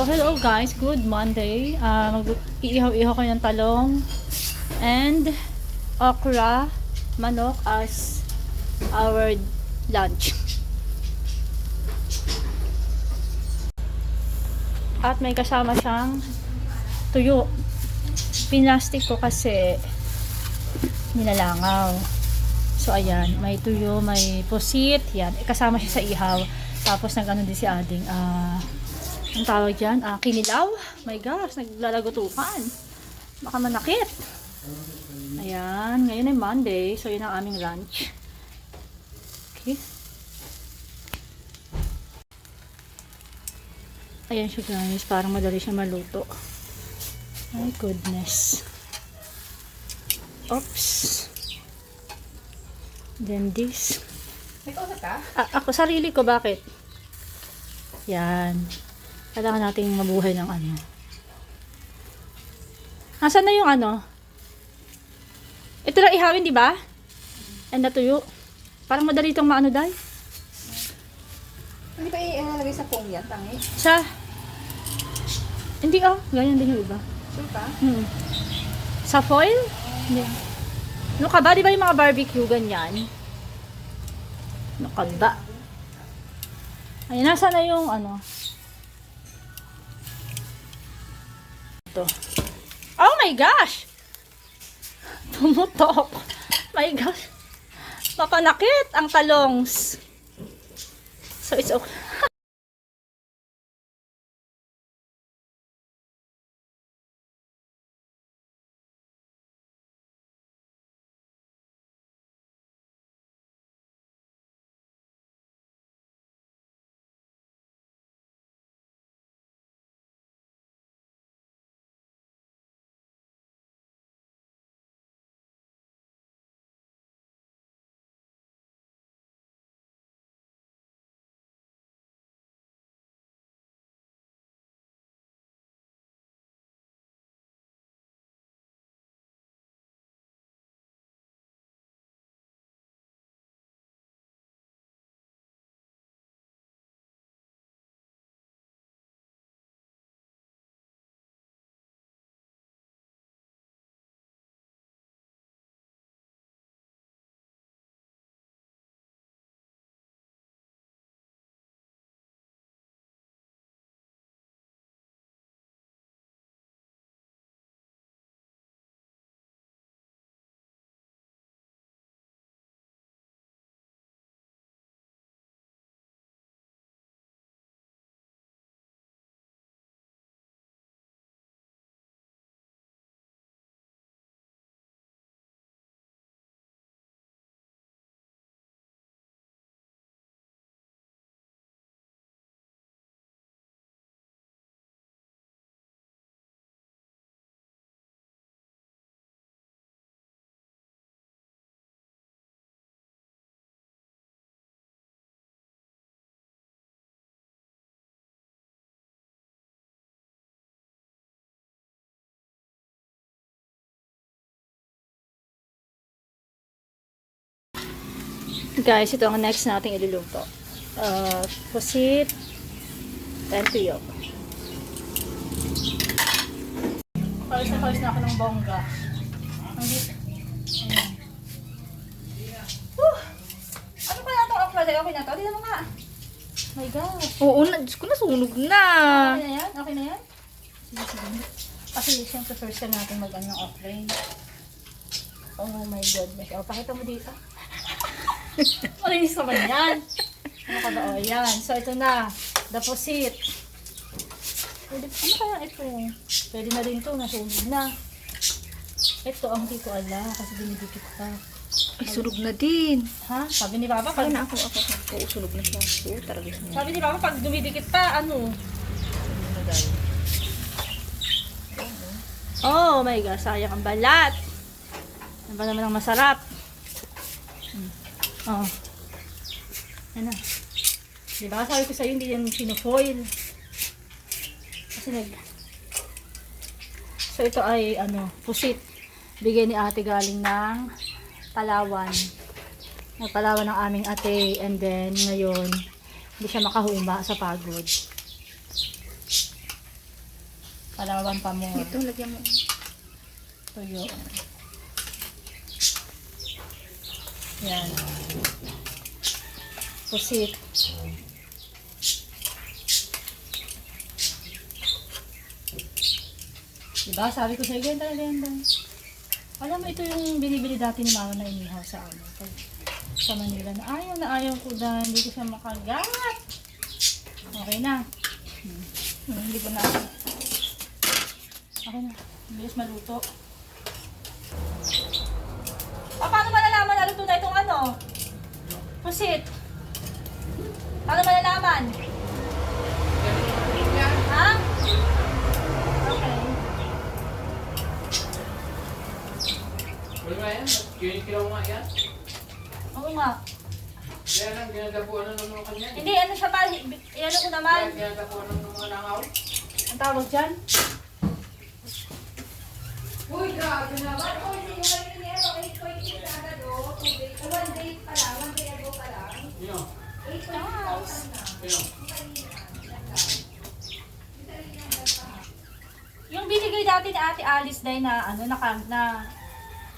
So, hello guys. Good Monday. Uh, Mag-iihaw-ihaw ko ng talong and okra, manok as our lunch. At may kasama siyang tuyo. Pinlastic ko kasi nilalangaw. So, ayan. May tuyo, may pusit. Yan. Kasama siya sa ihaw. Tapos, nag-ano din si Ading. Ah, ang tawag dyan? Ah, kinilaw. My gosh, naglalagutukan. Baka manakit. Ayan. Ngayon ay Monday. So, yun ang aming lunch. Okay. Ayan siya guys. Parang madali siya maluto. My goodness. Oops. Then this. May kausap ka? A- ako, sarili ko, bakit? Yan. Kailangan nating mabuhay ng ano. Nasaan na yung ano? Ito lang ihawin, di ba? And natuyo. Parang madali itong maano, day. Hindi ba ilalagay sa foam yan, tangi? Sa... Hindi, oh. Ganyan din yung iba. Sure? Hmm. Sa foil? Hindi. Ano ka ba? Di ba yung mga barbecue ganyan? Ano ka ba? Ay, nasa na yung ano? Ito. Oh my gosh! Tumutok. My gosh. Mapanakit ang talongs. So, it's okay. Guys, ito ang next nating iluluto. Uh, pusit and tuyo. Palis na palis na ako ng bongga. Ang dito. Ano kaya itong? Dahil okay na to? Tignan mo nga. My God. Oo, na, Diyos ko nasunog na. Okay na yan? Okay na yan? Sige, sige. Kasi siyempre first time natin mag-ano ng okra. eh. Oh my goodness. O, pakita mo dito. Malinis ba yan? Ano ka ba? O, yan. So, ito na. Deposit. Pwede, ano kaya ito? Pwede na rin to. Nasunog na. Ito ang hindi ko ala kasi dinidikit pa. Ay, sunog na din. Ha? Sabi ni Papa, pag, na ako, ako, ako. Oo, sunog na siya. Oo, talaga siya. sabi ni Papa, pag dumidikit pa, ano? Oh my God, sayang ang balat. Ano ba naman ang masarap? Oh. Ano? Di ba sabi ko sa'yo, hindi yan sinofoil. Kasi nag... So ito ay, ano, pusit. Bigay ni ate galing ng Palawan. Ng Palawan ng aming ate. And then, ngayon, hindi siya makahuma sa pagod. Palawan pa mo. Ito, lagyan mo. Tuyo. Yan. Pusit. Diba? Sabi ko sa'yo, yan. Dan. Alam mo, ito yung binibili dati ni mama na inihaw sa ano. Pag sa Manila na ayaw na ayaw ko dahil hindi ko siya makagat. Okay na. Hmm. Hmm, hindi ko na. Okay na. Bilis maluto. Ah, paano malalaman na ano? Pusit. Paano malalaman? Ha? Okay. Wala nga yan, kinikilaw nga yan. Oo nga. Kaya lang, ginagapuan ng mga kanya. Hindi, ano siya pa? Iano ko naman. Kaya ginagapuan ng mga nangaw. Ang tawag dyan? Uy, grabe naman. Uy, hindi yung marinero. 8.8 agad o. Tubig. One day pa lang. One day ago pa lang. Yun o, 8.8 na. yun o. Yung binigay dati ni Ate Alice Day na ano na na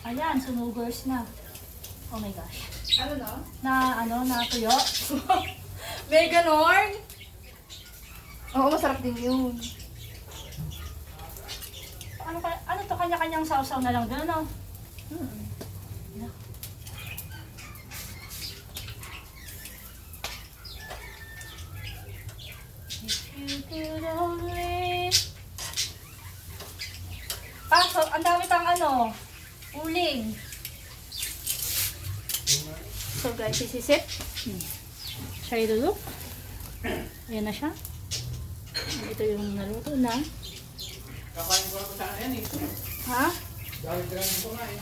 ayan, sunugers na. Oh my gosh. Ano no? Na ano, na tuyo. May ganon? Oo, masarap din yun. Ano ka, ano to kanya-kanyang sausaw na lang doon, no? If ano, uling. So guys, isisit. Hmm. Siya ilulok. Ayan na siya. Ito yung naluto na. Kakain ko lang ko sana yan eh. Ha? Dahil tirahin ko nga eh.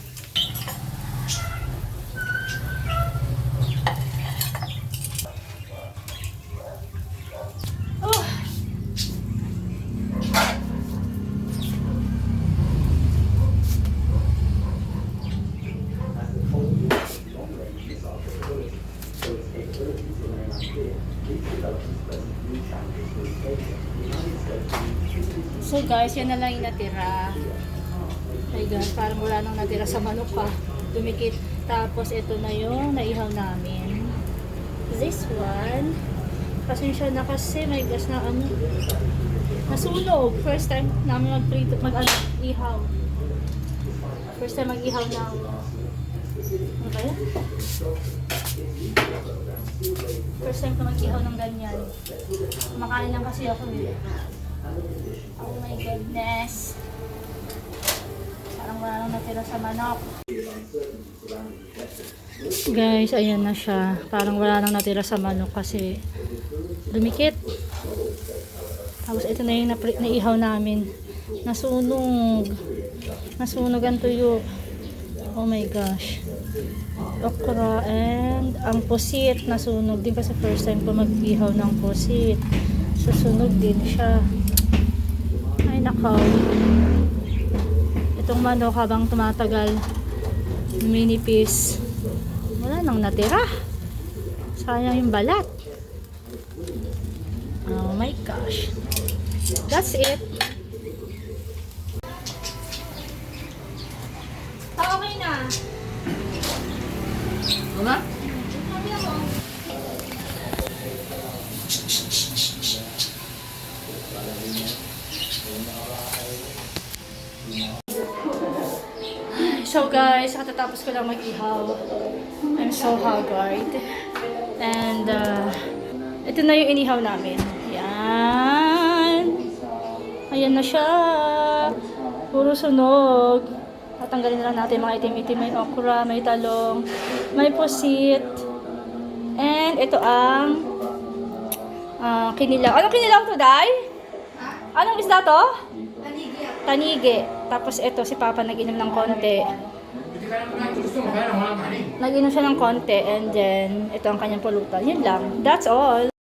Guys, yan na lang yung natira. Ay guys, parang wala nang natira sa manok pa. Dumikit. Tapos ito na yung naihaw namin. This one. Pasensya na kasi may gas na ano. Nasunog. First time namin mag-prito, mag ano. First time mag-ihaw ng ano kaya? First time ko mag-ihaw ng ganyan. Kumakain lang kasi ako eh. Oh my goodness. Parang wala nang natira sa manok. Guys, ayan na siya. Parang wala nang natira sa manok kasi dumikit. Tapos ito na yung naihaw namin. Nasunog. Nasunog ang tuyo. Oh my gosh. Okra and ang pusit nasunog din kasi first time ko mag-ihaw ng pusit. Susunog din siya. Ay nakaw. Itong manok habang tumatagal, minipis. Wala nang natira. Sayang yung balat. Oh my gosh. That's it. Ah, Okay na. Ano guys, katatapos ko lang mag-ihaw. I'm so haggard. And uh, ito na yung inihaw namin. Yan. Ayan na siya. Puro sunog. Tatanggalin na lang natin mga itim-itim. May okra, may talong, may pusit. And ito ang uh, kinilaw. Anong kinilaw to, Day? Anong isda to? Tanigi. Tapos ito, si Papa nag-inom ng konti. Kanin. Nag-inom siya ng konti and then ito ang kanyang pulutan. Yun lang. That's all.